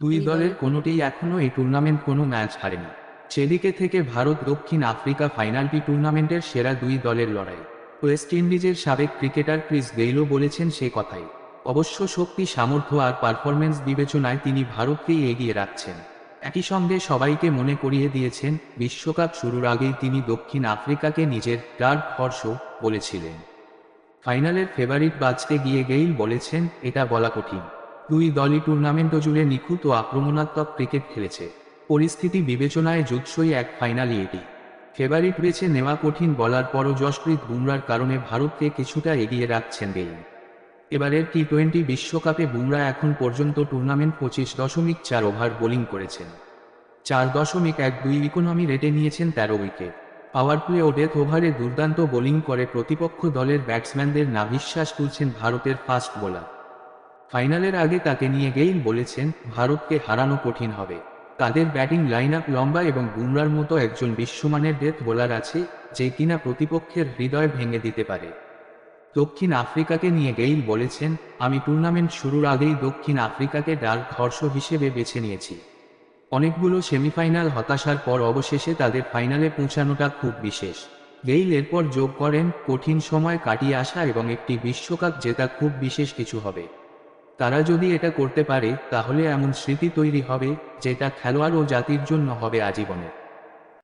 দুই দলের কোনোটিই এখনও এই টুর্নামেন্ট কোনো ম্যাচ হারেনি। সেদিকে থেকে ভারত দক্ষিণ আফ্রিকা ফাইনালটি টুর্নামেন্টের সেরা দুই দলের লড়াই। ওয়েস্ট ইন্ডিজের সাবেক ক্রিকেটার ক্রিস গেইলও বলেছেন সে কথাই। অবশ্য শক্তি সামর্থ্য আর পারফরমেন্স বিবেচনায় তিনি ভারতকেই এগিয়ে রাখছেন। একই সঙ্গে সবাইকে মনে করিয়ে দিয়েছেন বিশ্বকাপ শুরুর আগেই তিনি দক্ষিণ আফ্রিকাকে নিজের ডার্ক হর্ষ বলেছিলেন। ফাইনালের ফেভারিট বাজতে গিয়ে গেইল বলেছেন এটা বলা কঠিন। দুই দলই টুর্নামেন্ট জুড়ে নিখুঁত ও আক্রমণাত্মক ক্রিকেট খেলেছে। পরিস্থিতি বিবেচনায় জুৎসই এক ফাইনালই এটি ফেভারিট বেছে নেওয়া কঠিন বলার পরও যশপ্রীত বুমরার কারণে ভারতকে কিছুটা এগিয়ে রাখছেন গেইল এবারের টি টোয়েন্টি বিশ্বকাপে বুমরা এখন পর্যন্ত টুর্নামেন্ট পঁচিশ দশমিক চার ওভার বোলিং করেছেন। চার দশমিক এক দুই ইকোনমি রেটে নিয়েছেন তেরো উইকেট পাওয়ার প্লে ও ডেথ ওভারে দুর্দান্ত বোলিং করে প্রতিপক্ষ দলের ব্যাটসম্যানদের নাভিশ্বাস তুলছেন ভারতের ফাস্ট বোলার ফাইনালের আগে তাকে নিয়ে গেইল বলেছেন, ভারতকে হারানো কঠিন হবে। তাদের ব্যাটিং লাইন আপ লম্বা এবং বুমরার মতো একজন বিশ্বমানের ডেথ বোলার আছে, যে কিনা প্রতিপক্ষের হৃদয় ভেঙে দিতে পারে। দক্ষিণ আফ্রিকাকে নিয়ে গেইল বলেছেন, আমি টুর্নামেন্ট শুরুর আগেই দক্ষিণ আফ্রিকাকে ডার্ক হর্ষ হিসেবে বেছে নিয়েছি। অনেকগুলো সেমিফাইনাল হতাশার পর অবশেষে তাদের ফাইনালে পৌঁছানোটা খুব বিশেষ। গেইল এরপর যোগ করেন, কঠিন সময় কাটিয়ে আসা এবং একটি বিশ্বকাপ জেতা খুব বিশেষ কিছু হবে। তারা যদি এটা করতে পারে, তাহলে এমন স্মৃতি তৈরি হবে, যেটা খেলোয়াড় ও জাতির জন্য হবে আজীবনের।